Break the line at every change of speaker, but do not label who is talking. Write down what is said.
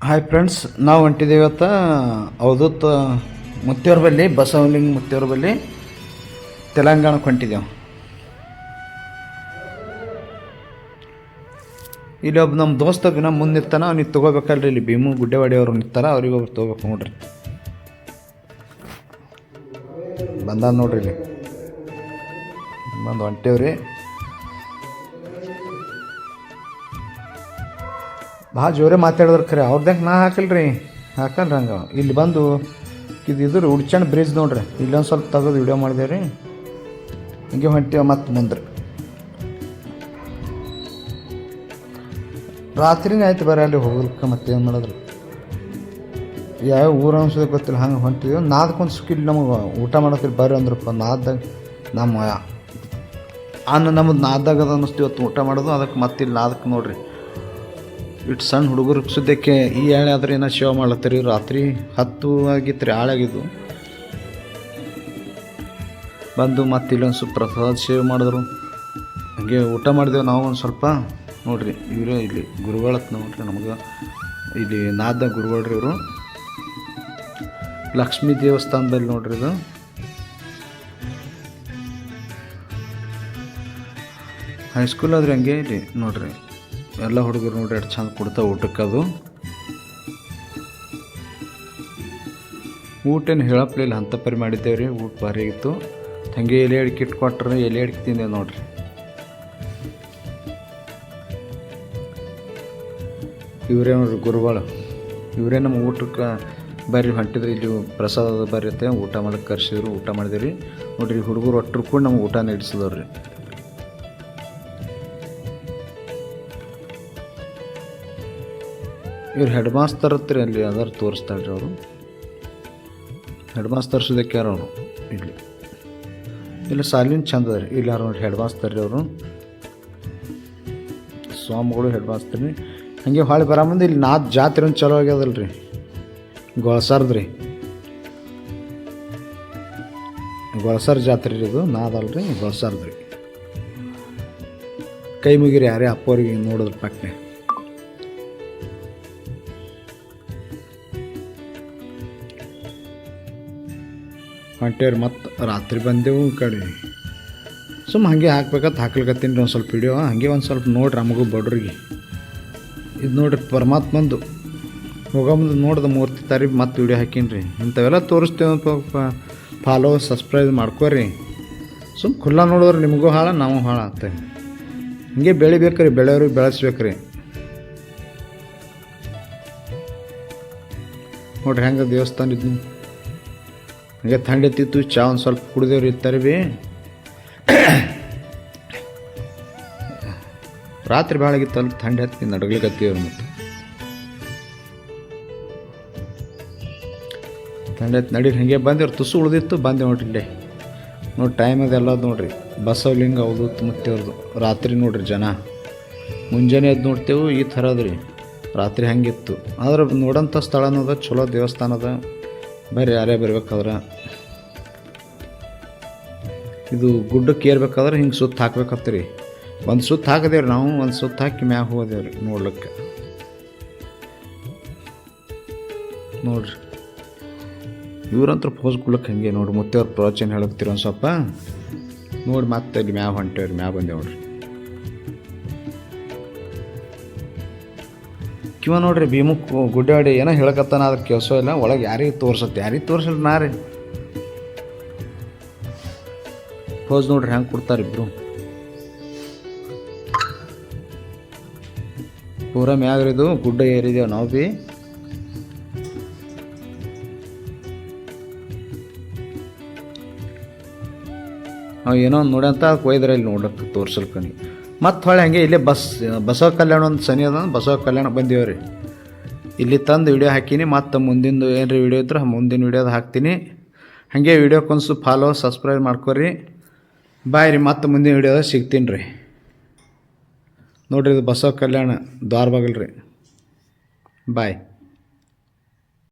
Hi friends ನಾವು ಹೊಂಟಿದ್ದೀವಿ ಇವತ್ತು ಅವಧೂತ್ ಮುತ್ತಿಯವ್ರ ಬಲ್ಲಿ ಬಸವಲಿಂಗ ಮುತ್ತಿಯವ್ರ ಬಲ್ಲಿ ತೆಲಂಗಾಣಕ್ಕೆ ಹೊಂಟಿದ್ದೇವೆ ಇಲ್ಲಿ ಒಬ್ಬ ನಮ್ಮ ದೋಸ್ತ ದಿನ ಮುಂದೆ ನಿಂತಾನ ಅವ್ನಿಗೆ ತೊಗೋಬೇಕಲ್ರಿ ಇಲ್ಲಿ ಭೀಮು ಗುಡ್ಡೆವಾಡಿ ಅವ್ರು ನಿಂತಾರ ಅವ್ರಿಗೆ ಒಬ್ರು ತೊಗೋಬೇಕು ನೋಡ್ರಿ. ಬಂದ ನೋಡ್ರಿ ಇಲ್ಲಿ. ಬಂದು ಹೊಂಟೇವ್ರಿ. ಭಾಳ ಜೋರೇ ಮಾತಾಡಿದ್ರು ಖರೆ ಅವ್ರದ್ಯಾಕೆ ನಾ ಹಾಕಲ್ರಿ? ಹಾಕಲ್ರಿ ಹಂಗೆ ಇಲ್ಲಿ ಬಂದು ಇದು ಇದ್ರ ಉಡ್ಚಣ್ಣ ಬ್ರಿಡ್ಜ್ ನೋಡ್ರಿ, ಇಲ್ಲೊಂದು ಸ್ವಲ್ಪ ತೆಗೆದು ವಿಡಿಯೋ ಮಾಡಿದೆ ರೀ ಹಿಂಗೆ ಹೊಂಟಿವ ಮತ್ತೆ ಮುಂದೆ ರಾತ್ರಿನೇ ಆಯ್ತು ಬರ್ರಿ ಅಲ್ಲಿ ಹೋಗ್ಲಿಕ್ಕೆ ಮತ್ತೆ ಏನು ಮಾಡಿದ್ರು? ಯಾವ ಊರು ಅನ್ಸೋದಕ್ಕೆ ಗೊತ್ತಿಲ್ಲ, ಹಂಗೆ ಹೊಂಟಿದ್ವಿ ನಾದಕ್ಕೊಂದು ಸ್ಕಿಲ್ ನಮಗೆ ಊಟ ಮಾಡೋಕ್ಕೆ ಬರ್ರಿ ಅಂದ್ರಪ್ಪ ನಾದ್ದಾಗ ನಮ್ಮ ಅನ್ನ ನಮ್ಮದು ನಾದ್ದಾಗ ಅದು ಅನ್ನಿಸ್ತೀವಿ ಇವತ್ತು ಊಟ ಮಾಡೋದು ಅದಕ್ಕೆ ಮತ್ತೆ ಇಲ್ಲಿ ನಾದಕ್ಕೆ ನೋಡ್ರಿ. ಇಟ್ಟು ಸಣ್ಣ ಹುಡುಗರು ಸದ್ಯಕ್ಕೆ ಈ ಎಳೆ ಆದ್ರೆ ಏನೋ ಶೇವ್ ಮಾಡ್ಲತ್ತೀರಿ? ರಾತ್ರಿ ಹತ್ತು ಆಗಿತ್ತು ರೀ ಹಾಳಾಗಿದ್ದು. ಬಂದು ಮತ್ತೆ ಇಲ್ಲೊಂದು ಸ್ವಲ್ಪ ಪ್ರಸಾದ ಸೇವೆ ಮಾಡಿದ್ರು. ಹಂಗೆ ಊಟ ಮಾಡಿದೆವು ನಾವು ಒಂದು ಸ್ವಲ್ಪ. ನೋಡ್ರಿ, ಇವರೇ ಇಲ್ಲಿ ಗುರುಗಳತ್ ನೋಡ್ರಿ ನಮಗೆ. ಇಲ್ಲಿ ನಾದ ಗುರುಗಳ್ರಿ ಇವರು. ಲಕ್ಷ್ಮೀ ದೇವಸ್ಥಾನದಲ್ಲಿ ನೋಡ್ರಿ ಇದು. ಹೈಸ್ಕೂಲ್ ಆದ್ರೆ ಹಂಗೆ ಇಲ್ಲಿ ನೋಡ್ರಿ. ಎಲ್ಲ ಹುಡುಗರು ನೋಡಿ ಎಷ್ಟು ಚಂದ ಕೊಡ್ತಾವೆ ಊಟಕ್ಕೆ ಅದು. ಊಟ ಏನು ಹೇಳಪ್ಲಿಲ್ಲ ಅಂತ ಪರಿ ಮಾಡಿದ್ದೇವೆ ರೀ ಊಟ ಭಾರಿ ಆಗಿತ್ತು. ಹಂಗೆ ಎಲೆ ಅಡಿಕೆ ಇಟ್ಟು ಕೊಟ್ರೆ ಎಲೆ ಅಡಿಕೆ ತಿಂದೆ ನೋಡ್ರಿ. ಇವರೇ ಗುರುಗಳು ಇವರೇ ನಮ್ಮ ಊಟಕ್ಕೆ ಬರ್ರಿ ಹೊಂಟಿದ್ರು, ಇಲ್ಲಿ ಪ್ರಸಾದ ಬರೀತೆ ಊಟ ಮಾಡಕ್ಕೆ ಕರ್ಸಿದ್ರು, ಊಟ ಮಾಡಿದ್ರಿ. ನೋಡ್ರಿ, ಹುಡುಗರು ಒಟ್ಟರು ಕೂಡ ನಮ್ಗೆ ಊಟ ನಡೆಸಿದವ್ರಿ. ಇವ್ರು ಹೆಡ್ ಮಾಸ್ತರ್ ಹತ್ರ ಅಲ್ಲಿ ತೋರಿಸ್ತಾ ತೋರಿಸ್ತಾಳ್ರಿ ಅವರು? ಹೆಡ್ ಮಾಸ್ತರ್ ಯಾರು ಅವರು? ಇಲ್ಲಿ. ಇಲ್ಲಿ, ಸಾಲಿನ ಚಂದ ಅದ ರೀ ಇಲ್ಲಿ ಯಾರು ನೋಡಿ ಹೆಡ್ ಮಾಸ್ತರ್ ರೀ ಅವರು. ಸ್ವಾಮಿಗಳು ಹೆಡ್ ಮಾಸ್ತರ್ ರೀ. ಹಂಗೆ ಹೊಳೆ ಬರ ಮುಂದೆ ಇಲ್ಲಿ ನಾಲ್ಕು ಜಾತ್ರೆ ಒಂದು ಚಲೋ ಆಗ್ಯದಲ್ಲ ರೀ ಗೊಳಸಾರ್ದು ರೀ. ಗೊಳಸಾರ್ ಜಾತ್ರೆ ರೀ ಇದು. ನಾದಲ್ಲ ರೀ ಗೊಳಸಾರ್ದು ರೀ. ಕೈ ಮುಗಿರಿ ಯಾರೇ ಅಪ್ಪವ್ರಿಗೆ ನೋಡಿದ್ರೆ ಪಟ್ನೆ. ಹೊಂಟೇವ್ರಿ ಮತ್ತು ರಾತ್ರಿ ಬಂದೆವು ಈ ಕಡೆ. ಸುಮ್ಮ ಹಾಗೆ ಹಾಕ್ಬೇಕಂತ, ಹಾಕ್ಲಿಕತ್ತೀನಿ ರೀ ಒಂದು ಸ್ವಲ್ಪ ವಿಡಿಯೋ ಹಾಗೆ ಒಂದು ಸ್ವಲ್ಪ ನೋಡ್ರಿ ನಮಗೂ ಬಡ್ರಿಗೆ. ಇದು ನೋಡ್ರಿ ಪರಮಾತ್ಮಂದು. ಹೋಗೋ ಮುಂದೆ ನೋಡ್ದೆ ಮೂರ್ತಿ ತಾರೀಕು ಮತ್ತೆ ವಿಡಿಯೋ ಹಾಕೀನಿ ರೀ ಇಂಥವೆಲ್ಲ ತೋರಿಸ್ತೇವೆ ಫಾಲೋ ಸಬ್ಸ್ಕ್ರೈಬ್ ಮಾಡ್ಕೋರಿ. ಸುಮ್ಮ ಖುಲ್ಲ ನೋಡಿದ್ರೆ ನಿಮಗೂ ಹಾಳ, ನಾವು ಹಾಳ ಆಗ್ತೇವೆ ಹಿಂಗೆ ಬೆಳಿಬೇಕ್ರಿ, ಬೆಳೆಯವ್ರಿಗೆ ಬೆಳೆಸ್ಬೇಕ್ರಿ. ನೋಡ್ರಿ ಹೆಂಗೆ ದೇವಸ್ಥಾನ ಇದ್ದು ಹಂಗೆ ಥಂಡಿ ಎತ್ತಿತ್ತು ಚಾ ಒಂದು ಸ್ವಲ್ಪ ಕುಡ್ದೇವ್ರಿ ಇರ್ತಾರೆ ಭೀ ರಾತ್ರಿ ಭಾಳ ಅಲ್ಲಿ ಥಂಡಿ ಹತ್ತಿ ನಡಗ್ಲಿಕತ್ತೀವ್ರಿ ಮತ್ತು. ಥಂಡಿ ಹತ್ತಿ ನಡಿ ಹಂಗೆ ಬಂದೇವ್ರಿ, ತುಸು ಉಳ್ದಿತ್ತು ಬಂದೆ ನೋಡ್ರಿ ಇಲ್ಲೇ. ನೋಡಿ ಟೈಮ್ ಅದೆಲ್ಲ ನೋಡ್ರಿ ಬಸವಲಿಂಗ ಹೌದು ಮುತ್ತೇವ್ರದ್ದು ರಾತ್ರಿ ನೋಡ್ರಿ ಜನ. ಮುಂಜಾನೆ ಎದ್ದು ನೋಡ್ತೇವೆ, ಈ ಥರ ಅದ್ರಿ. ರಾತ್ರಿ ಹಂಗಿತ್ತು. ಆದ್ರೆ ನೋಡೋಂಥ ಸ್ಥಳ ಅನ್ನೋದ ಚಲೋ ದೇವಸ್ಥಾನ ಅದ ಬರ್ರಿ ಯಾರೇ ಬರ್ಬೇಕಾದ್ರೆ. ಇದು ಗುಡ್ಡಕ್ಕೆ ಏರ್ಬೇಕಾದ್ರೆ ಹಿಂಗೆ ಸುತ್ತ ಹಾಕ್ಬೇಕತ್ತ ರೀ. ಒಂದು ಸುತ್ತ ಹಾಕಿದೇವ್ರಿ ನಾವು, ಒಂದು ಸುತ್ತ ಹಾಕಿ ಮ್ಯಾಗ ಹೋದೇವ್ರಿ ನೋಡ್ಲಿಕ್ಕೆ. ನೋಡ್ರಿ. ಇವ್ರಂತ್ರ ಪೋಸ್ ಕೊಡ್ಲಿಕ್ಕೆ ಹಂಗೆ ನೋಡಿ ಮತ್ತೆ ಪ್ರವಚನ ಹೇಳಕ್ತಿರ ಒಂದು ಸ್ವಲ್ಪ ನೋಡಿ ಮತ್ತೆ ಅಲ್ಲಿ ಮ್ಯಾಗ ಹೊಂಟೇವ್ರಿ, ಮ್ಯಾಗ ಬಂದೇವ್ ನೋಡ್ರಿ. ಕಿವ ನೋಡ್ರಿ ಭೀಮಕ್ ಗುಡ್ಡಾಡಿ ಏನೋ ಹೇಳಕತ್ತಾನ ಅದ್ರ ಕೆಲಸ ಇಲ್ಲ, ಒಳಗೆ ಯಾರಿಗೆ ತೋರ್ಸತ್ತೆ? ಯಾರಿಗೆ ತೋರ್ಸಲ್ಲ ನಾ ರೀ? ಪೋಸ್ ನೋಡ್ರಿ ಹೆಂಗೆ ಕೊಡ್ತಾರೆ ಇಬ್ಬರು ಪೂರ ಮ್ಯಾಗ್ರಿದು ಗುಡ್ಡ ಏರಿದೇವು ನಾವು ಭೀ. ನಾವು ಏನೋ ಒಂದು ನೋಡಂತ ಕೊಯ್ದ್ರೆ ಇಲ್ಲಿ ನೋಡಕ್ಕೆ ತೋರ್ಸಲ್ಕನಿ ಮತ್ತು ಹೊಳೆ ಹಂಗೆ ಇಲ್ಲೇ ಬಸ್, ಬಸವ ಕಲ್ಯಾಣ ಒಂದು ಸನಿ ಅದ, ಬಸವ ಕಲ್ಯಾಣ ಬಂದೀವ್ರಿ. ಇಲ್ಲಿ ತಂದು ವಿಡಿಯೋ ಹಾಕೀನಿ, ಮತ್ತು ಮುಂದಿಂದು ಏನ್ರಿ ವಿಡಿಯೋ ಇದ್ರೆ, ಮುಂದಿನ ವಿಡಿಯೋದು ಹಾಕ್ತೀನಿ. ಹಾಗೆ ವಿಡಿಯೋಕ್ಕೊಂದು ಫಾಲೋ, ಸಬ್ಸ್ಕ್ರೈಬ್ ಮಾಡ್ಕೊರಿ. ಬಾಯ್ ರೀ ಮತ್ತೆ ಮುಂದಿನ ವಿಡಿಯೋದಾಗ ಸಿಗ್ತೀನಿ ರೀ. ನೋಡ್ರಿ ಇದು ಬಸವ ಕಲ್ಯಾಣ ದ್ವಾರ ಬಾಗಿಲು ರೀ ಬಾಯ್